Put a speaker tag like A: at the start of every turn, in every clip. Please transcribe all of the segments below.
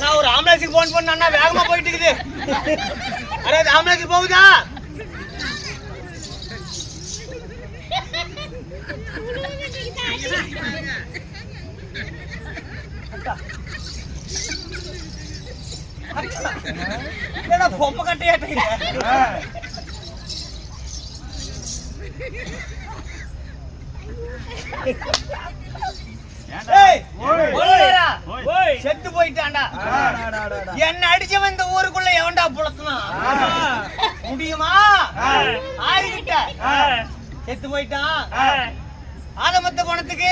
A: நான் ஒரு ஆம்புலன்ஸுக்கு போன் பண்ணா வேகமா போயிட்டு இருக்குது. அரே அது ஆம்புலன்ஸ் போகுதா? என்னடா பொம்மை கட்டையாட்டீங்க? செத்து போயிட்டான்டா. என்ன அடிச்சவன் இந்த ஊருக்குள்ள எவன்டா புலத்துனா முடியுமா? ஆறுகிட்ட செத்து போயிட்டான். ஆதமத்த குணத்துக்கு.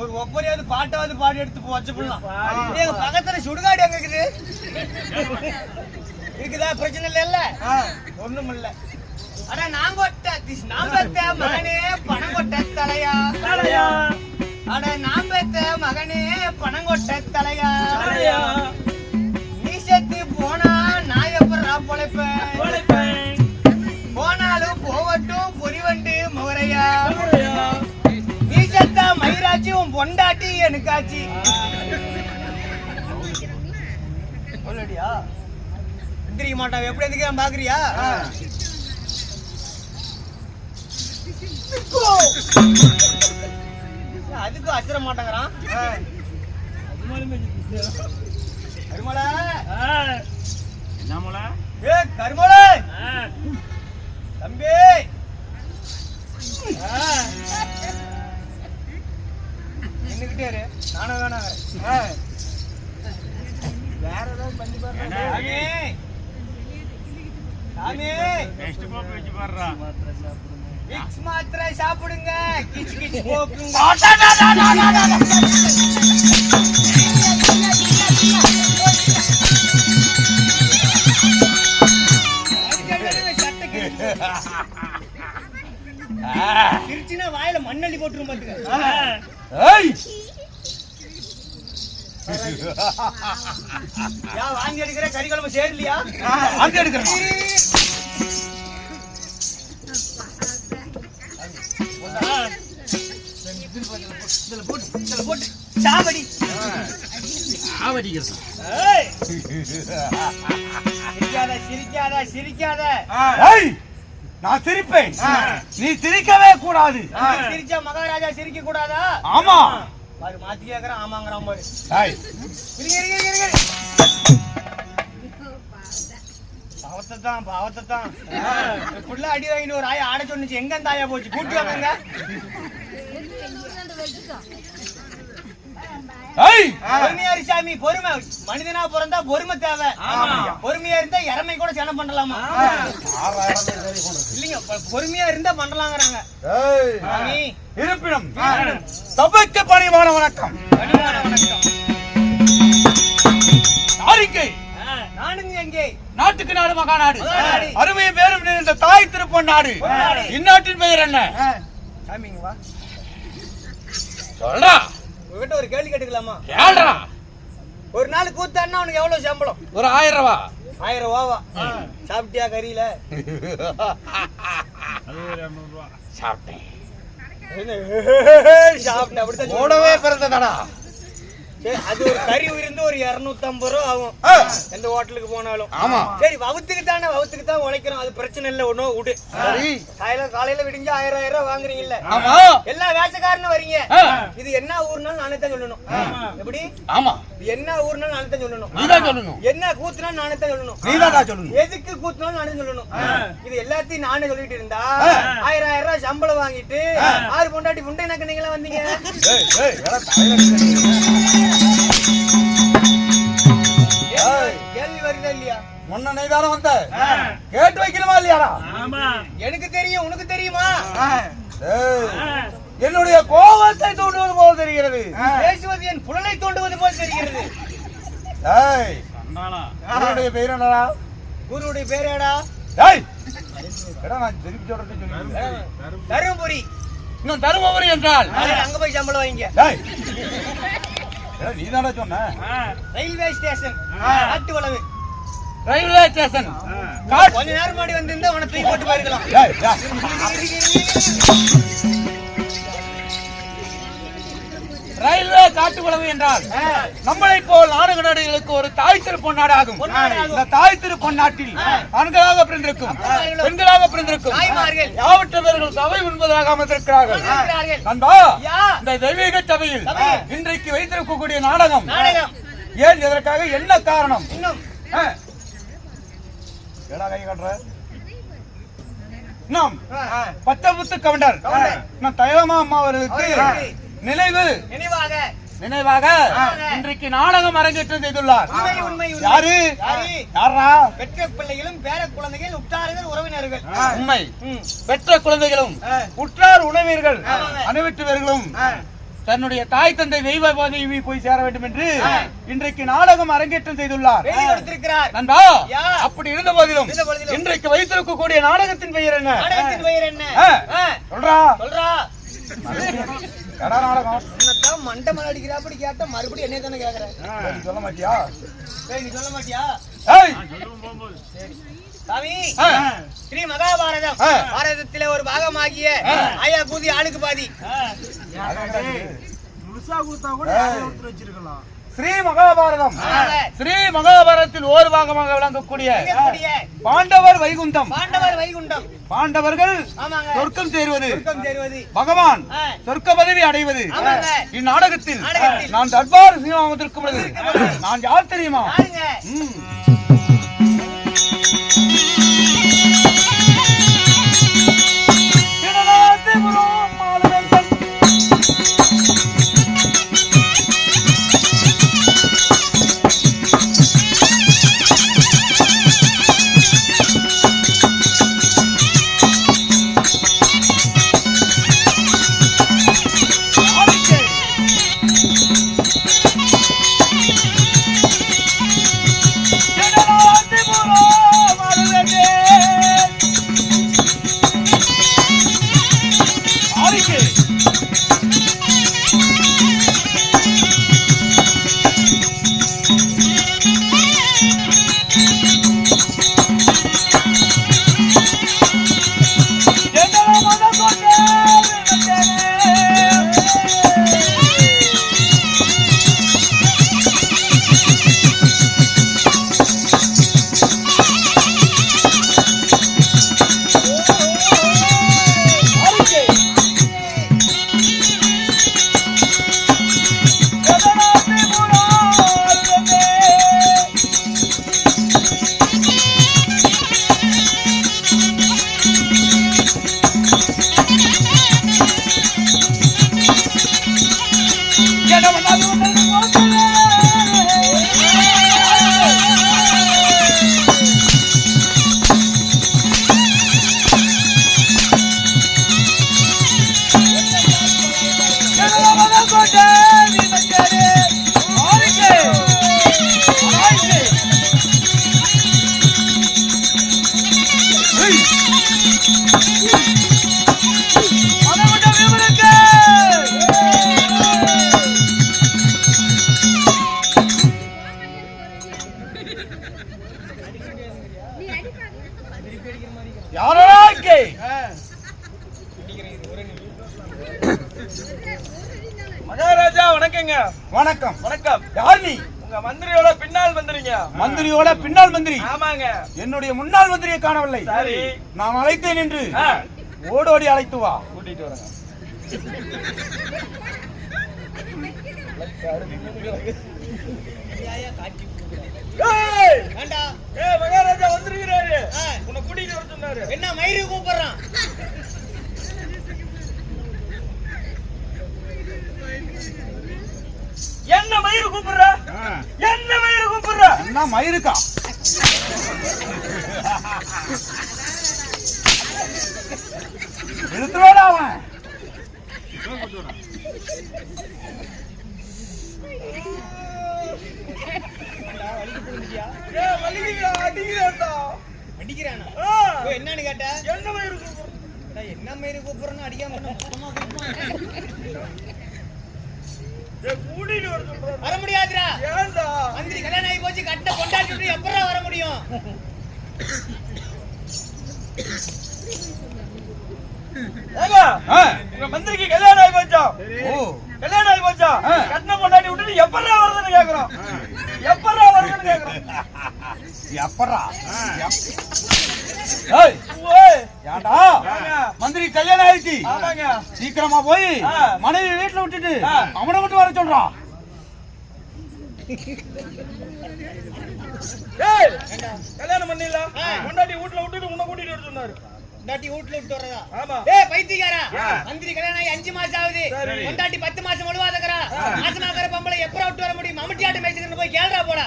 A: ஒரு ஒப்பரையாவது பாட்டாவது பாடி எடுத்து வச்சு போடலாம். எங்க பக்கத்துல சுடுகாடு எங்க இருக்குது? இருக்குதா? பிரச்சனை இல்ல இல்ல ஒண்ணும் இல்ல. அட நான் கொட்ட நான் பெத்த மகனே பணம் கொட்ட தலையா? அட நான் பெத்த மகனே பணம் கொட்ட தலையா? நீ செத்து போனா நான் எப்படா பொழைப்பேன்? போனாலும் போகட்டும் பொறிவண்டு முகரையா நீ செத்த மயிராச்சி உன் பொண்டாட்டி எனக்காச்சி. சொல்லடியா? எந்திரிக்க மாட்டான் எப்படி எந்திரிக்கிறான் பாக்குறியா? அதுக்கும் அச்சிட மாட்டேங்கிறான். கருமலை. ஏ கருமலை. தம்பி. நின்னுக்கிட்டே இரு. நானும் வேணாம் வேற ஏதாவது பண்ணி பாருங்க சாமி. விக்ஸ் மாத்திரை சாப்பிடுங்க. கிச்சு கிச்சு திருச்சினா வாயில மண்ணள்ளி போட்டுரும் பாத்துக்க. வாங்கி எடுக்கிற கறி குழம்பு சேரலையா?
B: அங்க எடுக்கிறேன்.
A: ஏய்! சிரிக்காத சிரிக்காத சிரிக்காத.
B: ஏய், நான் சிரிப்பேன். நீ சிரிக்கவே கூடாது.
A: சிரிச்சா மகாராஜா சிரிக்க கூடாதா?
B: ஆமா.
A: பாரு மாத்தி கேக்குறான் ஆமாங்கிறான் பாரு.
B: ஏய்,
A: இருங்க இருங்க இருங்க இருங்க பாவத்தை தான் பாவத்தை தான். புள்ள அடி வாங்கிட்டு ஒரு ஆயா ஆட சொன்னுச்சு. எங்க ஆயா போச்சு? கூட்டி வாங்க பொறுமையாரு சாமி பொறுமை. மனிதனா பிறந்தா பொறுமை தேவை. பொறுமையா இருந்தா இறமை கூட சேனம் பண்ணலாமா? இல்லைங்க பொறுமையா இருந்தா பண்ணலாங்கிறாங்க.
B: இருப்பினும் சபைக்கு பணிவான வணக்கம். நாட்டுக்கு நாடு மகாநாடு. அருமையை பேரும் இந்த தாய் திருப்பன் நாடு. இந்நாட்டின் பெயர் என்ன?
A: சாமிங்க வா.
B: சொல்றா.
A: உங்ககிட்ட ஒரு கேள்வி கேட்டுக்கலாமா?
B: ஏழ்றா
A: ஒரு நாள் கூத்தாடினா உனக்கு எவ்வளவு சம்பளம்?
B: ஒரு ஆயிரம் ரூபா
A: ஆயிரம் ரூபாவா? சாப்பிட்டியா கறியில?
B: சாப்பிட்டேன்.
A: சாப்பிட்டேன் அப்படித்தான்.
B: கூடவே பிறந்ததடா.
A: அது ஒரு கறி இருந்து ஒரு இருநூத்தி ஐம்பது ரூபா ஆகும். எந்த ஹோட்டலுக்கு போனாலும்.
B: ஆமா.
A: சரி வவுத்துக்கு தானே வவுத்துக்கு தான் உழைக்கிறோம். அது பிரச்சனை இல்ல ஒண்ணும் விடு. காலையில காலையில விடிஞ்சு ஆயிரம் ஆயிரம் ரூபாய் வாங்குறீங்கல்ல. எல்லா வேஷக்காரனும் வரீங்க. இது என்ன ஊர்னாலும் நானே தான் சொல்லணும். எப்படி?
B: ஆமா.
A: என்ன ஊர்னாலும் நானே தான் சொல்லணும்.
B: நீதான் சொல்லணும்.
A: என்ன கூத்துனாலும் நானே தான் சொல்லணும்.
B: நீதான் சொல்லணும்.
A: எதுக்கு கூத்துனாலும் நானே சொல்லணும். இது எல்லாத்தையும் நானே சொல்லிட்டு இருந்தா ஆயிரம் ஆயிரம் ரூபாய் சம்பளம் வாங்கிட்டு ஆறு பொண்டாட்டி முண்டை எனக்கு நீங்களா வந்தீங்க கேள்வி- கேள்வி வருதா இல்லையா?
B: முன்ன நீதானே வந்த. கேட்டு வைக்கணுமா இல்லையாடா?
A: எனக்கு தெரியும் உனக்கு தெரியுமா?
B: என்னுடைய கோபத்தை தூண்டுவது போல் தெரிகிறது.
A: பேசுவது என் புலனை தோண்டுவது போல் தெரிகிறது.
B: ஏய், என்னுடைய பெயர் என்னடா? ஏய், எடா, நான் திருப்பி சொல்லிட்டு.
A: தருமபுரி.
B: இன்னும் தருமபுரி என்றால்?
A: அங்க போய் சம்பளம் வாங்கிக்க.
B: ஏடா, நீதானடா சொன்ன.
A: Railway station. ஆட்டு வளவு
B: ரயில்வே ஸ்டேஷன்.
A: கொஞ்ச நேரம் முன்னாடி வந்திருந்தா உன தூக்கி போட்டு போயிருக்கலாம்.
B: ஏய், ஏய். குலவு என்றால் நம்மளை போல் நாடக நடிகளுக்கு ஒரு தாய் திரு பொன்னாடாகும். இந்த தாய் திரு பொன்னாட்டில் ஆண்களாக பிறந்திருக்கும் பெண்களாக பிறந்திருக்கும். யாவற்றவர்கள் சபை உண்பதாக அமர்ந்திருக்கிறார்கள்
A: இருக்கிறார்கள்.
B: நண்பா. இந்த தெய்வீக சபையில். இன்றைக்கு வைத்திருக்கக்கூடிய நாடகம் ஏன் இதற்காக என்ன காரணம் கை காட்டுற நாம் பச்சமுத்து கவுண்டர். நம் தைலமா அம்மா அவர்களுக்கு நினைவு
A: நினைவாக
B: நினைவாக இன்றைக்கு நாடகம் அரங்கேற்றம் செய்துள்ளார். யாரு
A: யாரு? பெற்ற பிள்ளைகளும் பேர குழந்தைகள் உற்றார்கள் உறவினர்கள்
B: உண்மை. பெற்ற குழந்தைகளும். உற்றார் உணவீர்கள்
A: ஆ.
B: தன்னுடைய தாய் தந்தை தெய்வ பதவி போய் சேர வேண்டும் என்று. இன்றைக்கு நாடகம் அரங்கேற்றம் செய்துள்ளார் நண்பா. அப்படி இருந்த போதிலும். இன்றைக்கு வைத்திருக்கக்கூடிய நாடகத்தின் பெயர் என்ன. சொல்றா
A: சொல்றா உன்னதான் மண்டை மலை அடிக்கிறாப்படி கேட்டா மறுபடியும் என்ன தானே கேக்குற?
B: நீ சொல்ல மாட்டியா?
A: ஏய், நீ சொல்ல மாட்டியா?
B: ஏய்!
A: சாமி. ஸ்ரீ மகாபாரதம். பாரதத்திலே ஒரு பாகமாகிய. ஆயா கூதி ஆளுக்கு பாதி.
B: ஸ்ரீ மகாபாரதம். ஸ்ரீ மகாபாரதத்தில் ஒரு பாகமாக விளங்கக்கூடிய பாண்டவர் வைகுந்தம்
A: பாண்டவர் வைகுண்டம்.
B: பாண்டவர்கள் சொர்க்கம் சேருவது.
A: சொர்க்கம் சேருவது.
B: பகவான். சொர்க்க பதவி அடைவது. இந்நாடகத்தில்
A: நாடகத்தில்.
B: நான் தர்பார் இருக்கும் பொழுது நான் யார் தெரியுமா?
C: வணக்கங்க.
B: வணக்கம்.
C: வணக்கம்.
B: யார் நீ?
C: உங்க மந்திரியோட பின்னால் வந்துறீங்க
B: மந்திரியோட பின்னால் மந்திரி.
C: ஆமாங்க.
B: என்னுடைய முன்னாள் மந்திரியை காணவில்லை.
C: சரி.
B: நான் அழைத்தேன் என்று. ஓடோடி அழைத்து வா.
C: கூட்டிட்டு வரேங்க. மகாராஜா வந்திருக்கிறாரு. உன்னை கூட்டிட்டு வர சொன்னாரு.
A: என்ன மயிறு கூப்பிடுறான்?
C: என்ன மயிறு கூப்பிடுற என்ன மயிறு கூப்பிடுற
B: என்ன மயிருக்கா எடுத்துவாடா அவன்.
A: என்னன்னு கேட்ட?
C: என்ன மயிறு கூப்பிடுற
A: டேய், என்ன மயிறு கூப்பிடுறன்னு அடிக்காம இருந்தா மொத்தமா கூப்பிடுவான்.
C: ஏய், கூட்டிட்டு வர சொல்றாரு
A: வர முடியாதுடா.
C: ஏன்டா?
A: மந்திரி கல்யாணம் ஆகி போச்சு கட்ட கொண்டாடி விட்டு எப்படா வர முடியும்?
C: ஏங்க. உங்க மந்திரிக்கு கல்யாணம் ஆகி போச்சா?
B: ஓ
C: கல்யாணம் ஆகி போச்சா. கட்டின கொண்டாடி விட்டு விட்டுட்டு எப்படா வருதுன்னு கேக்குறோம். எப்படா வருதுன்னு கேக்குறோம்.
B: எப்படா? மந்திரி கல்யாணம் ஆயிடுச்சு.
C: ஆமாங்க.
B: சீக்கிரமா போய்
C: ஆ.
B: மனைவி வீட்டுல விட்டுட்டு. அவனை மட்டும் வர சொல்றான்
C: ஏய் கல்யாணம் பண்ணிடல கொண்டாடி வீட்டுல விட்டுட்டு உன்னை கூட்டிட்டு வர சொன்னாரு.
A: பொண்டாட்டி வீட்டுல விட்டு வர்றதா?
C: ஆமா.
A: ஏய் பைத்தியக்காரா. மந்திரி கல்யாணம் ஆகி அஞ்சு மாசம் ஆகுது. பொண்டாட்டி பத்து மாசம் முழுவாதக்கறா மாசமாக்கிற பொம்பளை எப்பறம் விட்டு வர முடியும்? மம்முட்டியாட்டு மேய்ச்சிட்டு போய் கேள்றா போடா.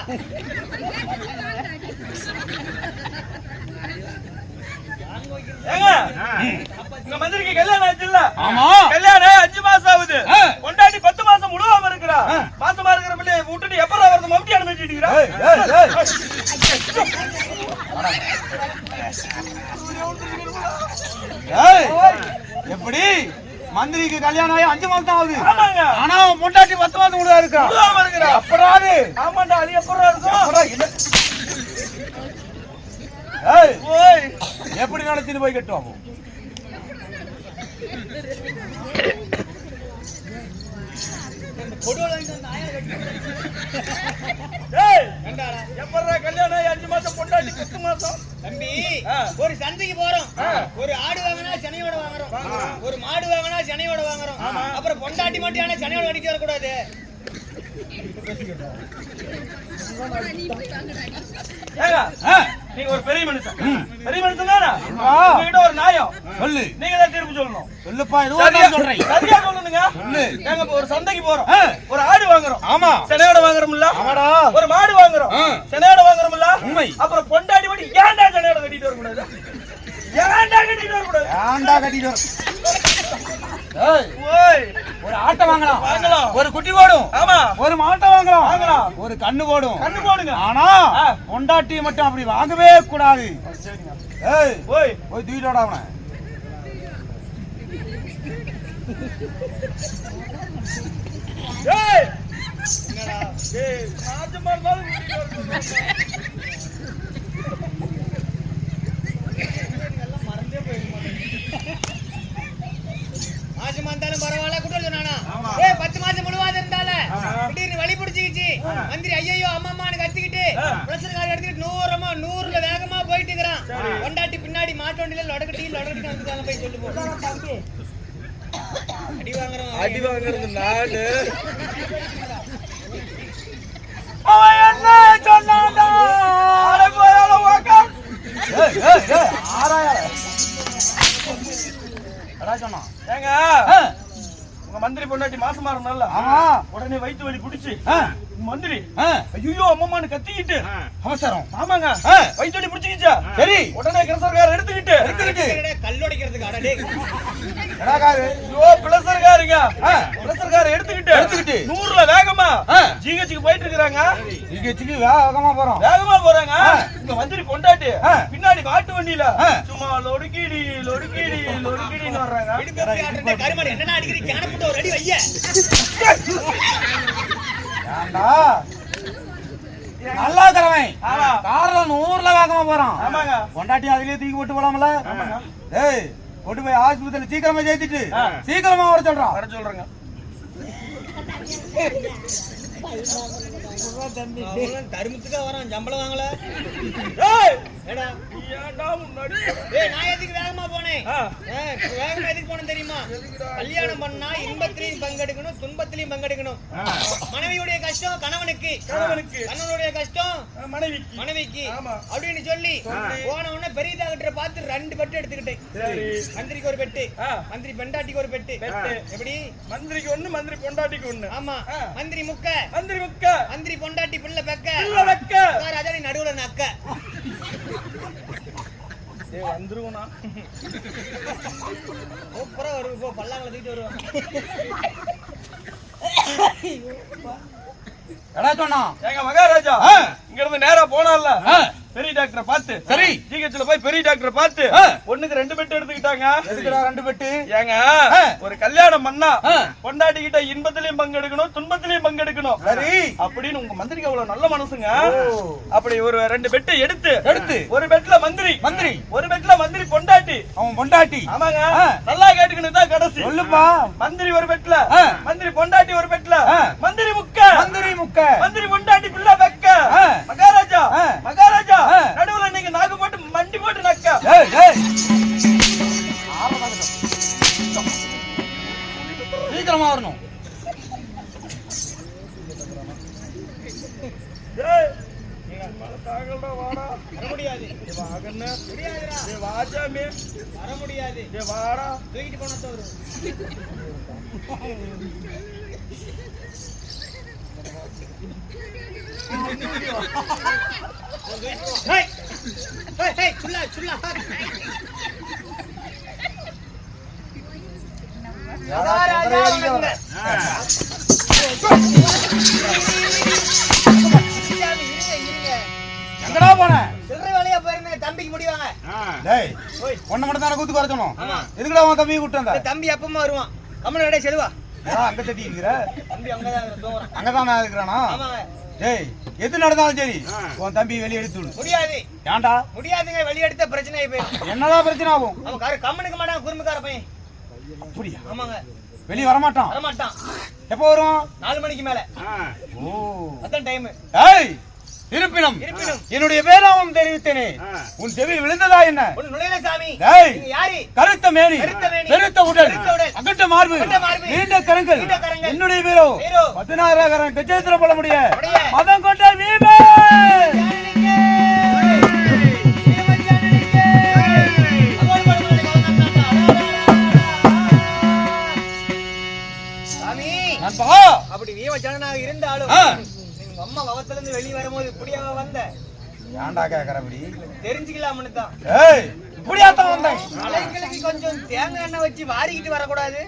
C: மந்திரிக்கு கல்யாணம் ஆகி அஞ்சு மாசம்
B: தான் ஆகுது.
C: ஆமாங்க.
B: ஆனா அவன் பொண்டாட்டி பத்து மாசம் கூட இருக்கா?
C: ஆமாண்டா அது எப்படா இருக்கும்?
B: நடத்திட்டு போய் கட்டுவோம்
C: கல்யாணம் அஞ்சு மாசம் பொண்டாட்டி பத்து மாசம்?
A: தம்பி. ஒரு சந்தைக்கு போறோம். ஒரு ஆடு வாங்கினா சனையோட வாங்குறோம்
C: வாங்குறோம்.
A: ஒரு மாடு வாங்கினா சனையோட வாங்குறோம்.
C: ஆமா.
A: அப்புறம் பொண்டாட்டி மட்டும் ஆனா சனையோட கட்டிட்டு வரக்கூடாது.
C: நீங்க ஒரு பெரிய மனுஷன். பெரிய மனுஷன் தானே. உங்ககிட்ட ஒரு நியாயம்.
B: சொல்லு.
C: நீங்க தான் தீர்ப்பு சொல்லணும்.
B: சொல்லுப்பா
C: சரியா?
B: சொல்றேன்.
C: சரியா சொல்லணுங்க.
B: சொல்லு.
C: ஒரு சந்தைக்கு போறோம். ஒரு ஆடு வாங்குறோம்.
B: ஆமா.
C: செனையோட வாங்குறோம்ல?
B: ஆமாடா.
C: ஒரு மாடு வாங்குறோம். செனையோட வாங்குறோம்ல?
B: உண்மை.
C: அப்புறம் பொண்டாடி மட்டும் ஏன்டா செனையோட கட்டிட்டு வர கூடாது ஏன்டா கட்டிட்டு வர கூடாது
B: ஏன்டா கட்டிட்டு ஒரு ஆட்டை வாங்கலாம்.
C: வாங்கலாம்.
B: ஒரு குட்டி போடும்.
C: ஆமா.
B: ஒரு மாட்டை வாங்கலாம்.
C: வாங்கலாம்.
B: ஒரு கண்ணு போடும்.
C: கண்ணு போடுங்க.
B: ஆனா
C: ஆ.
B: பொண்டாட்டியை மட்டும் அப்படி வாங்கவே கூடாது. ஏய்
C: ஓய்.
B: போய் தூக்கிட்டோட அவனை.
C: ஏய். ஏய் நாஜமா இருந்தாலும் கூட்டிட்டு வர கூடாது.
A: மாசமா இருந்தாலும் பரவாயில்ல குட்டல் சொன்னானா ஏய் பத்து மாசம் முழுவாத இருந்தால திடீர்னு வழி பிடிச்சிக்கிச்சு மந்திரி ஐயோ அம்மான்னு கத்திக்கிட்டு பிரஷர் கார் எடுத்துக்கிட்டு நூறமா நூறுல வேகமா போயிட்டு இருக்கிறான் கொண்டாட்டி பின்னாடி மாட்டு வண்டியில லொடக்கட்டி லொடக்கட்டி வந்துட்டாங்க போய் சொல்லு அடி வாங்குறோம்
C: அடி வாங்குறது நாடு.
B: அவன் என்ன சொன்னான்டா?
C: அட போயால வாக்கா
B: ஏய் ஏய் ஏய் ஆறாயிரம் எடா சொன்னான்
C: ஏங்க உங்க மந்திரி பொண்டாட்டி மாசமா இருந்தால
B: ஆமா.
C: உடனே வயித்து வலி புடிச்சு
B: ஆ,
C: மந்திரி.
B: ஆ,
C: ஐயோ அம்மான்னு கத்திக்கிட்டு.
B: அவசரம்.
C: ஆமாங்க. வலி புடிச்சுக்கிச்சா?
B: சரி.
C: உடனே கிரசர்கார எடுத்துக்கிட்டு.
B: எடுத்துக்கிட்டு.
A: கல்லோடைக்கிறதுக்கு
C: ஐயோ பிளசர்காருங்க. பிளசர்கார எடுத்துக்கிட்டு.
B: எடுத்துக்கிட்டு.
C: நூறுல வேகமா. ஜிஹெச்சுக்கு போயிட்டு இருக்காங்க
B: இங்க சிக்கி வேகமா போறோம்.
C: வேகமா போறாங்க. இங்க மந்திரி பொண்டாட்டி
B: ஆ.
C: பின்னாடி மாட்டு வண்டியில. சும்மா லொடுக்கிடி லொடுக்கிடி லொடுக்கிடின்னு வர்றாங்க.
A: என்னடா அடிக்கிறீங்க?
B: நல்லா இருக்கிறவன்
C: ஆமா.
B: கார்ல நூறுல வேகமா போறான்.
C: ஆமாங்க.
B: பொண்டாட்டி அதுலயே தூக்கி போட்டு போலாம்ல?
C: ஆமாங்க.
B: ஏய் கொண்டு போய் ஆஸ்பத்திரியில சீக்கிரமா சேர்த்துட்டு. சீக்கிரமா வர சொல்றான்.
C: வர சொல்றேங்க.
A: தருமத்துக்கா வரான் சம்பளம் வாங்கல.
C: ஏய்!
A: ஏடா.
C: ஏன்டா முன்னாடி?
A: ஏய் நான் எதுக்கு வேகமா போனேன்? வேகமா எதுக்கு போனேன் தெரியுமா? கல்யாணம் பண்ணா இன்பத்திலையும் பங்கெடுக்கணும் துன்பத்திலையும் பங்கெடுக்கணும். மனைவியுடைய கஷ்டம் கணவனுக்கு.
C: கணவனுக்கு.
A: கணவனுடைய கஷ்டம்
C: மனைவிக்கு.
A: மனைவிக்கு.
C: ஆமா.
A: அப்படின்னு சொல்லி போன உடனே பெரிய டாக்டரை பார்த்து ரெண்டு பெட்டு எடுத்துக்கிட்டேன்.
C: சரி.
A: மந்திரிக்கு ஒரு பெட்டு
C: ஆ.
A: மந்திரி பெண்டாட்டிக்கு ஒரு பெட்டு.
C: பெட்டு.
A: எப்படி?
C: மந்திரிக்கு ஒண்ணு மந்திரி பொண்டாட்டிக்கு ஒண்ணு.
A: ஆமா. மந்திரி முக்க.
C: மந்திரி முக்க.
A: மந்திரி பொண்டாட்டி பிள்ளை பெக்க
C: பிள்ளை வைக்க.
A: ராஜா நீ நடுவுல நக்க
C: ஏய் வந்துருவனா
A: சூப்பரா வரும் போ பல்லாங்கள தூக்கிட்டு வருவான்.
B: எடா சொன்னான்
C: ஏங்க மகாராஜா. இங்க இருந்து நேரா போனால. பெரிய டாக்டரை பார்த்து
B: சரி.
C: ஜிஹெச்ல போய் பெரிய டாக்டரை பார்த்து. பொண்ணுக்கு ரெண்டு பெட் எடுத்துக்கிட்டாங்க
B: எதுக்குடா ரெண்டு பெட்டு
C: ஏங்க. ஒரு கல்யாணம் பண்ணா
B: ஆ.
C: பொண்டாட்டிக்கிட்ட இன்பத்திலையும் பங்கெடுக்கணும் துன்பத்திலையும் பங்கெடுக்கணும்
B: சரி.
C: அப்படின்னு உங்க மந்திரிக்கு அவ்வளவு நல்ல மனசுங்க அப்படி ஒரு ரெண்டு பெட்டை எடுத்து
B: எடுத்து.
C: ஒரு பெட்ல மந்திரி
B: மந்திரி.
C: ஒரு பெட்ல மந்திரி பொண்டாட்டி
B: அவன் பொண்டாட்டி
C: ஆமாங்க. நல்லா கேட்டுக்கணும் தான் கடைசி
B: சொல்லுப்பா
C: மந்திரி ஒரு பெட்ல
B: எங்கடா போன
A: சில்லறை வேலையா போயிருந்தேன். தம்பிக்கு முடிவாங்க
B: டேய்
A: ஓய்
B: ஒண்ணு மட்டும் தானே கூத்து குறைச்சணும். எதுக்குடா உன் தம்பியை கூட்டு வந்த?
A: தம்பி எப்பமா வருவான். கம்மன் விட செலுவா.
B: அங்க தட்டி இருக்கிற?
A: தம்பி அங்கதான்
B: அங்கதான் இருக்கிறானா?
A: ஆமாங்க.
B: டேய் எது நடந்தாலும் சரி உன் தம்பி வெளியே எடுத்து விடு.
A: முடியாது.
B: ஏன்டா?
A: முடியாதுங்க வெளியெடுத்த பிரச்சனை ஆகி போயிடும்.
B: என்னடா பிரச்சனை ஆகும்?
A: அவன் கார கம்மனுக்கு மாட்டான் குறும்புக்கார பையன்.
B: அப்படியா?
A: ஆமாங்க.
B: வெளியே வரமாட்டான்?
A: வரமாட்டான்.
B: எப்போ வரும்?
A: நாலு மணிக்கு மேல.
B: ஓ.
A: அதான் டைம்
B: ஏய்! இருப்பினும். என்னுடைய பேராவும் தெரிவித்தேனே. உன் செவியில் விழுந்ததா என்ன? கருத்த மேனி.
A: கருத்த.
B: பெருத்த உடல். அகட்ட மார்பு. நீண்ட கரங்கள். என்னுடைய வீரோ. பதினாறாயிரம் கச்சேத்திர போல முடிய. மதம் கொண்ட நண்பா.
A: அப்படி வீமச்சனனாக இருந்தாலும்
B: ஆ.
A: நீங்க அம்மா இருந்து வெளிய வரும்போது இப்படியாவா வந்த?
B: ஏன்டா கேக்குறபடி
A: தெரிஞ்சுக்கலாம்னு தான்.
B: ஏய் இப்படியாத்தான் வந்தேன்.
A: அலைங்களுக்கு கொஞ்சம் தேங்காய் எண்ணெய் வச்சு வாரிக்கிட்டு வரக்கூடாது.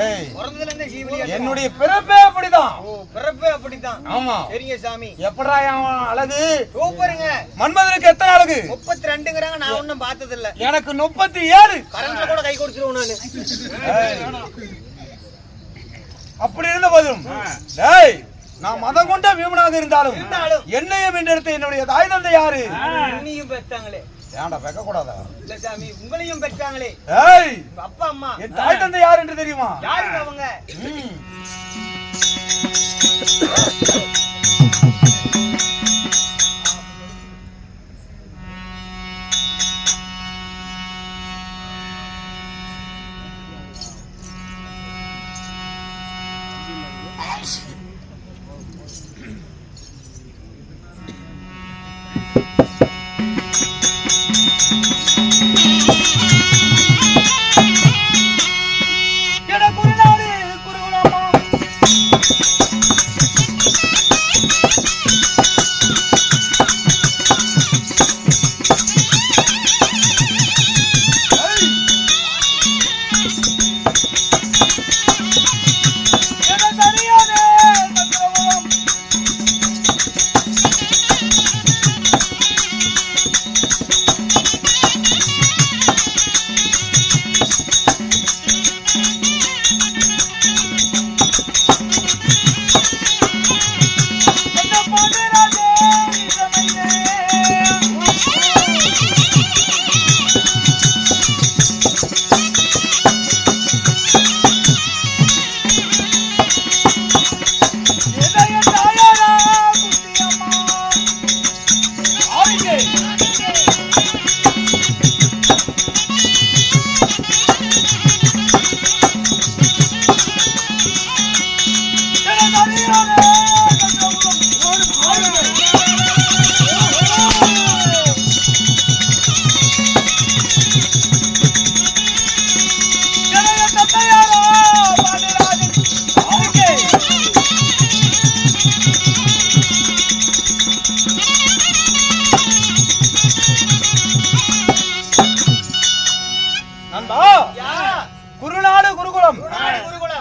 B: ஏய்
A: பிறந்ததுல இருந்தே சீவலியா
B: என்னுடைய பிறப்பே அப்படிதான்.
A: ஓ பிறப்பே அப்படித்தான்.
B: ஆமா.
A: சரிங்க சாமி.
B: எப்படா அவன் அழகு?
A: சூப்பருங்க.
B: மன்மதனுக்கு எத்தனை அழகு?
A: முப்பத்தி ரெண்டுங்கிறாங்க நான் ஒண்ணும் பார்த்தது இல்ல
B: எனக்கு முப்பத்தி ஏழு
A: கரண்ட்ல கூட கை கொடுத்துருவோம் நானு.
B: ஏய். அப்படி இருந்த போதும். டேய் நான் மதம் கொண்ட வீமனாக இருந்தாலும். என்னையும் என்றெடுத்த என்னுடைய தாய் தந்தை யாரு?
A: உன்னையும் பெற்றாங்களே.
B: ஏன்டா வைக்க கூடாதா
A: இல்ல சாமி உங்களையும் பெற்றாங்களே.
B: ஏய்!
A: அப்பா அம்மா.
B: என் தாய் தந்தை யார் என்று தெரியுமா?
A: யாருங்க அவங்க?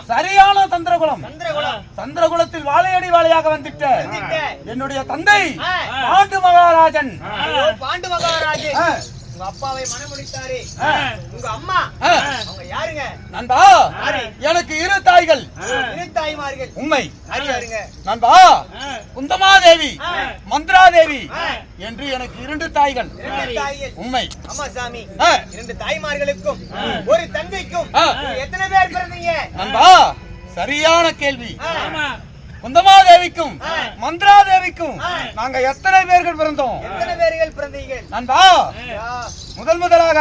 B: சரியான
A: சந்திரகுலம்
B: சந்திரகுலத்தில் வாழையடி வாழையாக வந்துட்ட. என்னுடைய தந்தை. பாண்டு மகாராஜன்.
A: பாண்டு மகாராஜே
B: ஆ,
A: உங்க அப்பாவை மனமுடித்தாரே. உங்க அம்மா. அவங்க யாருங்க?
B: நண்பா? எனக்கு இரு தாய்கள்.
A: இரு தாய்மார்கள்.
B: உண்மை
A: யாரு யாருங்க?
B: நண்பா குந்தமாதேவி. மந்திராதேவி. என்று எனக்கு இரண்டு தாய்கள். உண்மை
A: அம்மா சாமி. இரண்டு தாய்மார்களுக்கும் ஒரு தந்தைக்கும் எத்தனை பேர் பிறந்தீங்க?
B: நண்பா சரியான கேள்வி. குந்தமாதேவிக்கும். மந்திராதேவிக்கும். நாங்க எத்தனை பேர்கள் பிறந்தோம்
A: எத்தனை பேர்கள் பிறந்தீங்க
B: நண்பா முதல் முதலாக.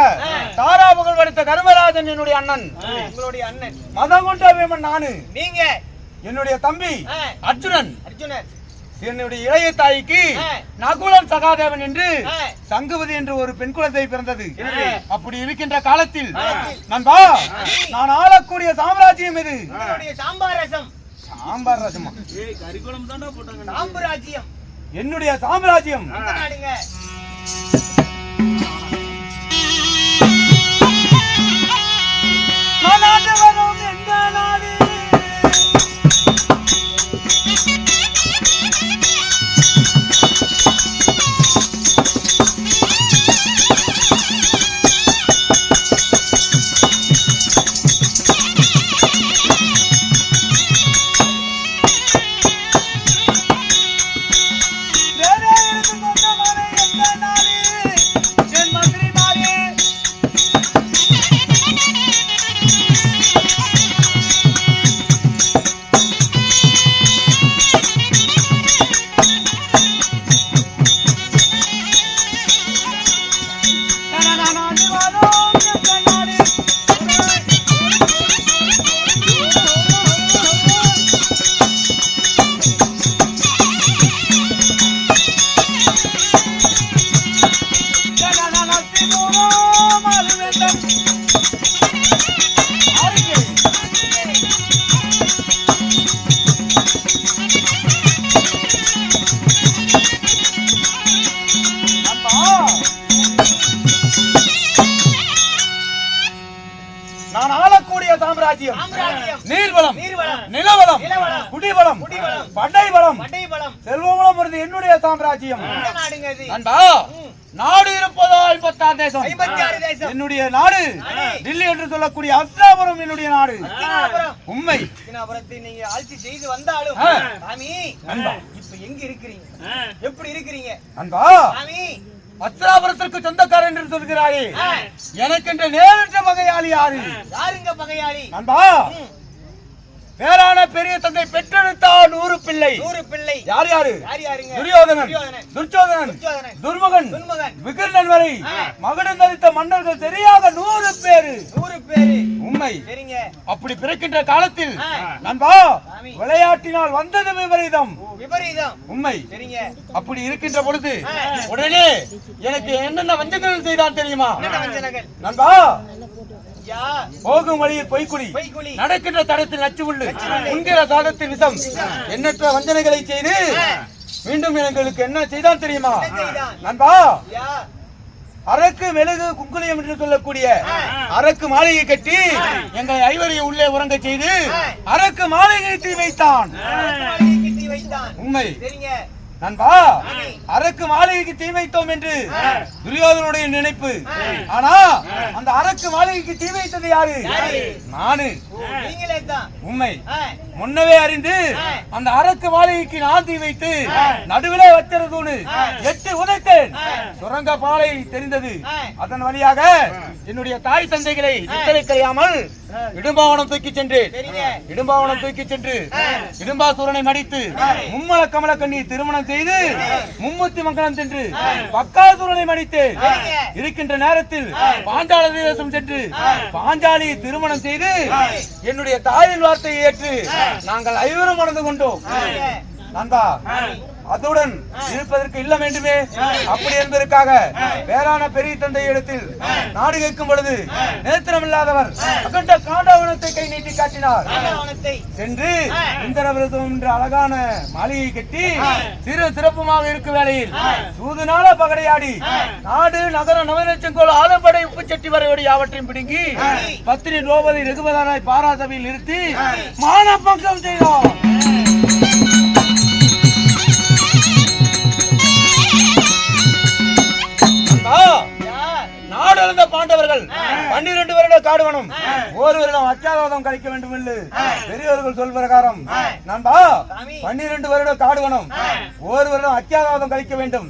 B: தாரா புகழ் படித்த கருமராஜன் என்னுடைய அண்ணன்
A: உங்களுடைய அண்ணன்
B: மதங்குண்ட வீமன் நானு
A: நீங்க
B: என்னுடைய தம்பி. அர்ஜுனன்
A: அர்ஜுனர்
B: என்னுடைய இளைய தாய்க்கு. நகுலம் சகாதேவன் என்று. சங்குவதி என்று ஒரு பெண் குழந்தை பிறந்தது. அப்படி இருக்கின்ற காலத்தில். நண்பா நான் ஆளக்கூடிய சாம்ராஜ்யம் இது
A: உங்களுடைய சாம்பார் ரசம்
B: சாம்பார் ரசமா
A: சாம்பு ராஜ்யம்
B: என்னுடைய சாம்ராஜ்யம். வரும் எங்க நாடு. படை
A: பட்டை பலம்
B: இருந்து என்னுடைய சாம்ராஜ்யம். நண்பா நாடு இருப்பதோ ஐம்பத்தாறு தேசம். என்னுடைய நாடு. டில்லி என்று சொல்லக்கூடிய அஸ்தாபுரம் என்னுடைய நாடு. உண்மை.
A: நீங்க ஆட்சி செய்து வந்தாலும்
B: ஆ.
A: சாமி
B: நண்பா.
A: இப்ப எங்க இருக்கிறீங்க? எப்படி இருக்கிறீங்க?
B: நண்பா.
A: சாமி.
B: அஸ்தாபுரத்திற்கு சொந்தக்காரன் என்று சொல்கிறாயே
A: ஆ.
B: எனக்கென்ற நேரற்ற வகையாளி யாரு?
A: யாருங்க பகையாளி?
B: நண்பா. வேளாண் பெரிய தந்தை பெற்றெடுத்தா நூறு பிள்ளை.
A: நூறு பிள்ளை.
B: யார் யாரு? துரியோதனன். துர்ச்சோதனன். துர்மகன். விகர்ணன் வரை
A: ஆ.
B: மகுடம் தரித்த மன்னர்கள் சரியாக நூறு பேரு.
A: நூறு பேரு.
B: உண்மை. அப்படி பிறக்கின்ற காலத்தில். நண்பா. விளையாட்டினால் வந்தது விபரீதம்.
A: விபரீதம்.
B: உண்மை. அப்படி இருக்கின்ற பொழுது. உடனே எனக்கு என்னென்ன வஞ்சகங்கள் செய்தான் தெரியுமா? நண்பா போகும் வழியில் பொய்க்குடி நடக்கின்ற தடத்தில் நச்சு உள்ளு உண்கிற சாதத்தில் விஷம் எண்ணற்ற வஞ்சனைகளை செய்து மீண்டும் எங்களுக்கு என்ன செய்தான் தெரியுமா? நண்பா அரக்கு மெழுகு குங்குலியம் என்று சொல்லக்கூடிய அரக்கு மாளிகை கட்டி எங்களை ஐவரையை உள்ளே உறங்க செய்து அரக்கு மாளிகை தீ வைத்தான். உண்மை. நண்பா அரக்கு மாளிகைக்கு தீ வைத்தோம் என்று துரியோதனுடைய நினைப்பு. ஆனா அந்த அரக்கு மாளிகைக்கு தீ வைத்தது யாரு? நானு.
A: ஓ, நீங்களே தான்.
B: உண்மை. முன்னவே அறிந்து அந்த அரக்கு மாளிகைக்கு நான் வைத்து நடுவிலே வச்சிருந்தூனு எட்டு உதைத்தேன். சுரங்க பாலை தெரிந்தது. அதன் வழியாக என்னுடைய தாய் தந்தைகளை சித்தரை கழியாமல் இடும்பாவனம் தூக்கி சென்று இடும்பாவனம் தூக்கி சென்று இடும்பாசூரனை மடித்து மும்மல கமல கண்ணி திருமணம் செய்து மும்முத்தி மங்கலம் சென்று பக்காசூரனை மடித்து இருக்கின்ற நேரத்தில் பாஞ்சால தேசம் சென்று பாஞ்சாலியை திருமணம் செய்து என்னுடைய தாயின் வார்த்தையை ஏற்று நாங்கள் ஐவரும் மணந்து கொண்டோம். நண்பா அதுடன் இருப்பதற்கு இல்ல வேண்டுமே. அப்படி என்பதற்காக வேளாண் பெரிய தந்தை இடத்தில் நாடு கேட்கும் பொழுது நேத்திரமில்லாதவர் அகண்ட காண்டவனத்தை கை நீட்டி காட்டினார். சென்று இந்திரவிரதம் என்ற அழகான மாளிகை கட்டி சிறு சிறப்புமாக இருக்கும் வேளையில் சூதுநாள பகடையாடி நாடு நகர நவநச்சங்கோல் ஆலப்படை உப்புச்சட்டி வரையோடு யாவற்றையும் பிடுங்கி பத்தினி லோபதி ரகுபதானாய் பாராசபையில் நிறுத்தி மானப்பங்கம் செய்தோம் அளந்த பாண்டவர்கள். பன்னிரண்டு வருட காடுவனம். ஒரு வருடம் அத்தியாவதம் கழிக்க வேண்டும் என்று பெரியவர்கள் சொல் பிரகாரம். நண்பா பன்னிரண்டு வருட காடுவனம். ஒரு வருடம் அத்தியாவதம் கழிக்க வேண்டும்.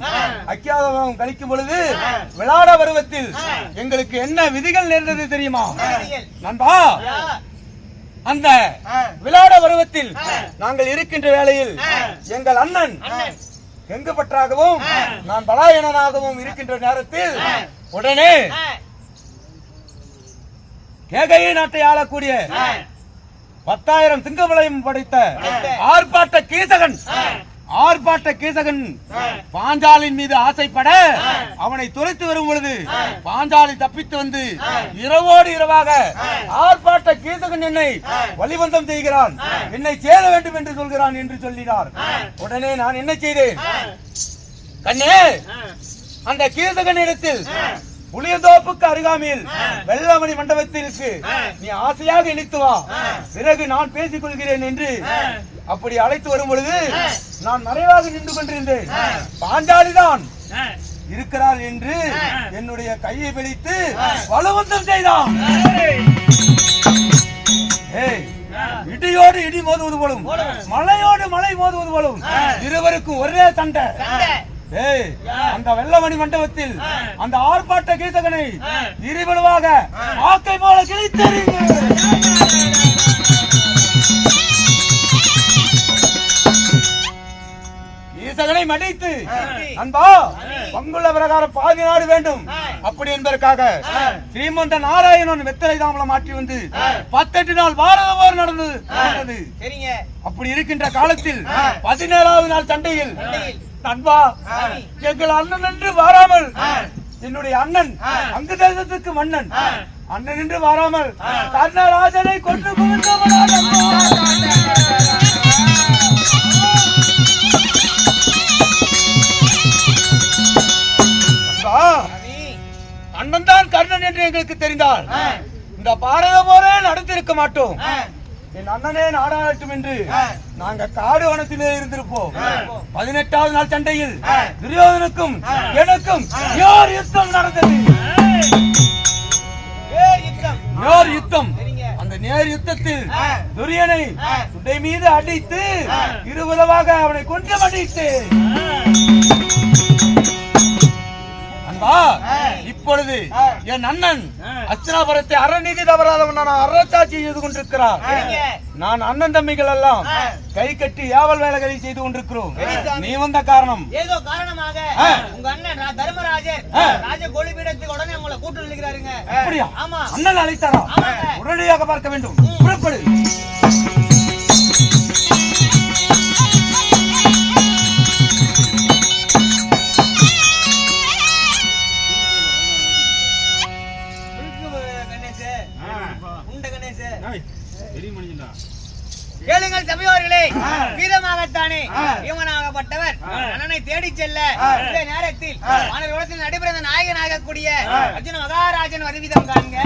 B: அத்தியாவதம் கழிக்கும் பொழுது விளையாட பருவத்தில் எங்களுக்கு என்ன விதிகள் நேர்ந்தது தெரியுமா. நண்பா அந்த விளையாட பருவத்தில் நாங்கள் இருக்கின்ற வேளையில் எங்கள் அண்ணன். எங்கு பற்றாகவும் நான் பலாயனனாகவும் இருக்கின்ற நேரத்தில் உடனே கேகையை நாட்டை ஆளக்கூடிய பத்தாயிரம் சிங்கமலையும் படைத்த ஆர்ப்பாட்ட கீசகன் ஆர்ப்பாட்ட கீசகன் பாஞ்சாலின் மீது ஆசைப்பட அவனை துரைத்து வரும் பொழுது பாஞ்சாலி தப்பித்து வந்து இரவோடு இரவாக ஆர்ப்பாட்ட கீசகன் என்னை வழிபந்தம் செய்கிறான். என்னை சேர வேண்டும் என்று சொல்கிறான் என்று சொல்லினார். உடனே நான் என்ன செய்தேன்? கண்ணே அந்த கீசகன் இடத்தில் புளியந்தோப்புக்கு அருகாமையில் வெள்ளமணி மண்டபத்திற்கு நீ ஆசையாக இழுத்து வா. பிறகு நான் பேசிக் கொள்கிறேன் என்று அப்படி அழைத்து வரும் பொழுது நான் மறைவாக நின்று கொண்டிருந்தேன். பாஞ்சாலிதான் இருக்கிறார் என்று என்னுடைய கையை பிடித்து பலவந்தம் செய்தான். இடியோடு இடி மோதுவது போலும் மலையோடு மலை மோதுவது போலும் இருவருக்கும் ஒரே சண்டை. அந்த வெள்ளமணி மண்டபத்தில் அந்த ஆர்ப்பாட்ட கீசகனை இருவலுவாக ஆக்கை போல கிழித்தறிங்க ஈசகனை மடித்து அன்பா பங்குள்ள பிரகாரம் பாதி நாடு வேண்டும். அப்படி என்பதற்காக ஸ்ரீமந்த நாராயணன் வெத்தலை தாமலம் மாற்றி வந்து பத்தெட்டு நாள் பாரத போர் நடந்தது அப்படி இருக்கின்ற காலத்தில் பதினேழாவது நாள் சண்டையில் நண்பா எங்கள் அண்ணன் என்று வாராமல் என்னுடைய அண்ணன் அங்கு தேசத்துக்கு மன்னன் அண்ணன் என்று வாராமல் கர்ணராஜனை கொண்டு குவிந்தவனான அண்ணன் தான் கர்ணன் என்று எங்களுக்கு தெரிந்தால் இந்த பாரத போரே நடத்திருக்க மாட்டோம். என் அண்ணனே நாடாளட்டும் என்று நாங்க காடு வனத்திலே இருந்திருப்போம். பதினெட்டாவது நாள் சண்டையில் துரியோதனுக்கும் எனக்கும் யோர் யுத்தம் நடந்தது? யோர் யுத்தம்? அந்த நேர் யுத்தத்தில் துரியனை சுடை மீது அடித்து இருபதமாக அவனை கொண்டு மடித்து இப்பொழுது என் அண்ணன் அஸ்தினாபுரத்தை அறநீதி தவறாதவன் அறச்சாட்சி செய்து கொண்டிருக்கிறார். நான் அண்ணன் தம்பிகள் எல்லாம் கை கட்டி ஏவல் வேலைகளை செய்து கொண்டிருக்கிறோம். நீ வந்த காரணம்.
A: ஏதோ காரணமாக. உங்க அண்ணன் தர்மராஜர். ராஜ கோழிபீடத்துக்கு உடனே உங்களை கூட்டு நிற்கிறாருங்க
B: அப்படியா?
A: ஆமா.
B: அண்ணன் அழைத்தாரா. உடனடியாக பார்க்க வேண்டும். புறப்படு.
A: கேளுங்கள் சபையோர்களே வீரமாகத்தானே. இவனாகப்பட்டவர். அண்ணனை தேடிச் செல்ல இந்த நேரத்தில் வானர் குலத்தில் நடைபெறும் நாயகனாக கூடிய அர்ஜுன மகாராஜன் வருவிதம் காண்க.